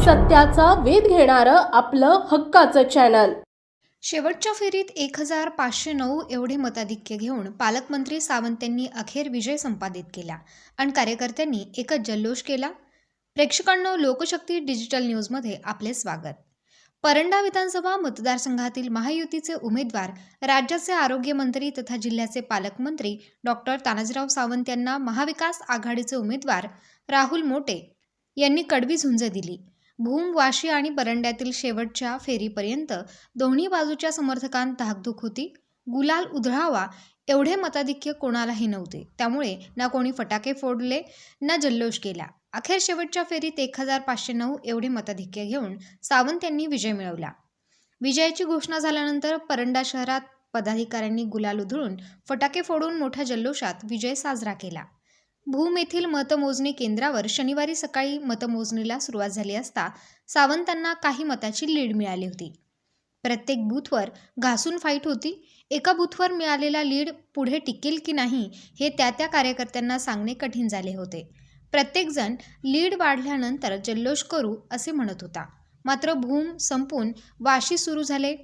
सत्याचा वेध घेणारं आपलं हक्काचं चॅनल शेवटच्या फेरीत एक हजार पाचशे नऊ एवढे मताधिक्य घेऊन पालकमंत्री सावंत यांनी अखेर विजय संपादित केला आणि कार्यकर्त्यांनी एकच जल्लोष केला. प्रेक्षकांनो लोकशक्ती डिजिटल न्यूजमध्ये आपले स्वागत. परंडा विधानसभा मतदारसंघातील महायुतीचे उमेदवार राज्याचे आरोग्यमंत्री तथा जिल्ह्याचे पालकमंत्री डॉक्टर तानाजीराव सावंत यांना महाविकास आघाडीचे उमेदवार राहुल मोटे यांनी कडवी झुंज दिली. भूम वाशी आणि परंड्यातील शेवटच्या फेरीपर्यंत दोन्ही बाजूच्या समर्थकांत धाकधूक होती. गुलाल उधळावा एवढे मताधिक्य कोणालाही नव्हते. त्यामुळे ना कोणी फटाके फोडले ना जल्लोष केला. अखेर शेवटच्या फेरीत एक हजार पाचशे नऊ एवढे मताधिक्य घेऊन सावंत यांनी विजय मिळवला. विजयाची घोषणा झाल्यानंतर परंडा शहरात पदाधिकाऱ्यांनी गुलाल उधळून फटाके फोडून मोठ्या जल्लोषात विजय साजरा केला. भूम येथील मतमोजणी केंद्रावर शनिवारी सकाळी मतमोजणीला सुरुवात झाली असता सावंतांना काही मताची लीड मिळाली होती. प्रत्येक बूथवर घासून फाईट होती. एका बूथवर मिळालेला लीड पुढे टिकेल की नाही हे त्या त्या कार्यकर्त्यांना सांगणे कठीण झाले होते. प्रत्येकजण लीड वाढल्यानंतर जल्लोष करू असे म्हणत होता. मात्र भूम संपून वाशी सुरू झाले.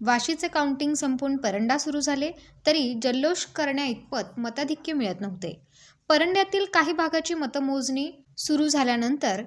वाशीचे काउंटिंग संपून परंडा सुरू झाले. तरी जल्लोष करण्याइतपत मताधिक्य मिळत नव्हते. परंड्यातील काही भागाची मतमोजणी सुरू झाल्यानंतर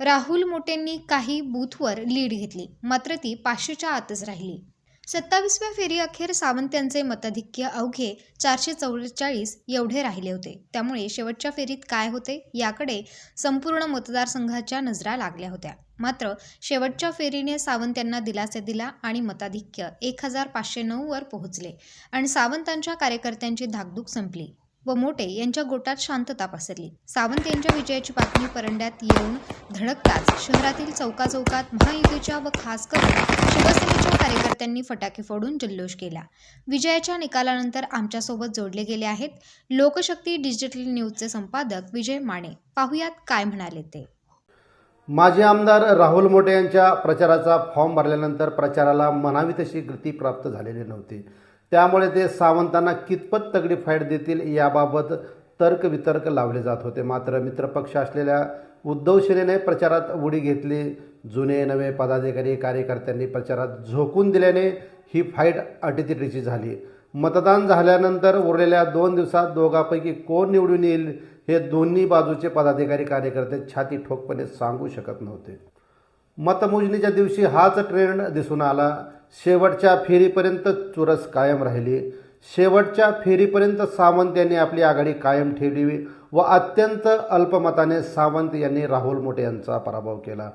राहुल मोटेंनी काही बूथवर लीड घेतली. मात्र ती पाचशेच्या आतच राहिली. सत्तावीसव्या फेरी अखेर सावंत यांचे मताधिक्य अवघे चारशे चौवेचाळीस एवढे राहिले होते. त्यामुळे शेवटच्या फेरीत काय होते याकडे संपूर्ण मतदारसंघाच्या नजरा लागल्या होत्या. मात्र शेवटच्या फेरीने सावंत यांना दिलासा दिला आणि मताधिक्य एक हजार पाचशे नऊवर पोहोचले आणि सावंतांच्या कार्यकर्त्यांची धाकधूक संपली. व मोटे यांच्या गोटात शांतता पसरली. सावंत यांच्या विजयाची बातमी परंड्यात येऊन धडकताच शहरातील चौकाचौकात महायुतीच्या व खास करून शिवसेनेच्या कार्यकर्त्यांनी फटाके फोडून जल्लोष केला. विजयाच्या निकालानंतर आमच्यासोबत जोडले गेले आहेत लोकशक्ती डिजिटल न्यूजचे संपादक विजय माने. पाहुयात काय म्हणाले ते? माजी आमदार राहुल मोटे यांच्या प्रचाराचा फॉर्म भरल्यानंतर प्रचाराला म्हणावी तशी गती प्राप्त झालेली नव्हती. त्यामुळे ते सावंतांना कितपत तगडी फाईट देतील याबाबत तर्कवितर्क लावले जात होते. मात्र मित्रपक्ष असलेल्या उद्धव सेनेने प्रचारात उडी घेतली. जुने नवे पदाधिकारी कार्यकर्त्यांनी प्रचारात झोकून दिल्याने ही फाईट अटीतटीची झाली. मतदान झाल्यानंतर उरलेल्या दोन दिवसात दोघांपैकी कोण निवडून येईल हे दोन्ही बाजूचे पदाधिकारी कार्यकर्ते छाती ठोकपणे सांगू शकत नव्हते. मतमोजणीच्या दिवशी हाच ट्रेंड दिसून आला. शेवटच्या फेरीपर्यंत चुरस कायम राहिली. शेवटच्या फेरीपर्यंत सावंत यांनी आपली आघाडी कायम ठेवली व अत्यंत अल्पमताने सावंत यांनी राहुल मोटे यांचा पराभव केला.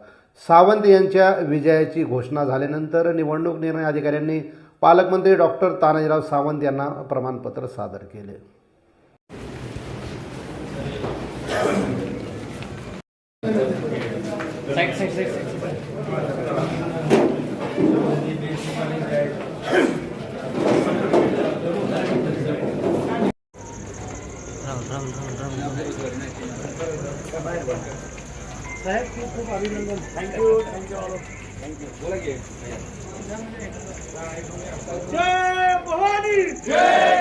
सावंत यांच्या विजयाची घोषणा झाल्यानंतर निवडणूक निर्णय अधिकाऱ्यांनी पालकमंत्री डॉक्टर तानाजीराव सावंत यांना प्रमाणपत्र सादर केले. जय भवानी जय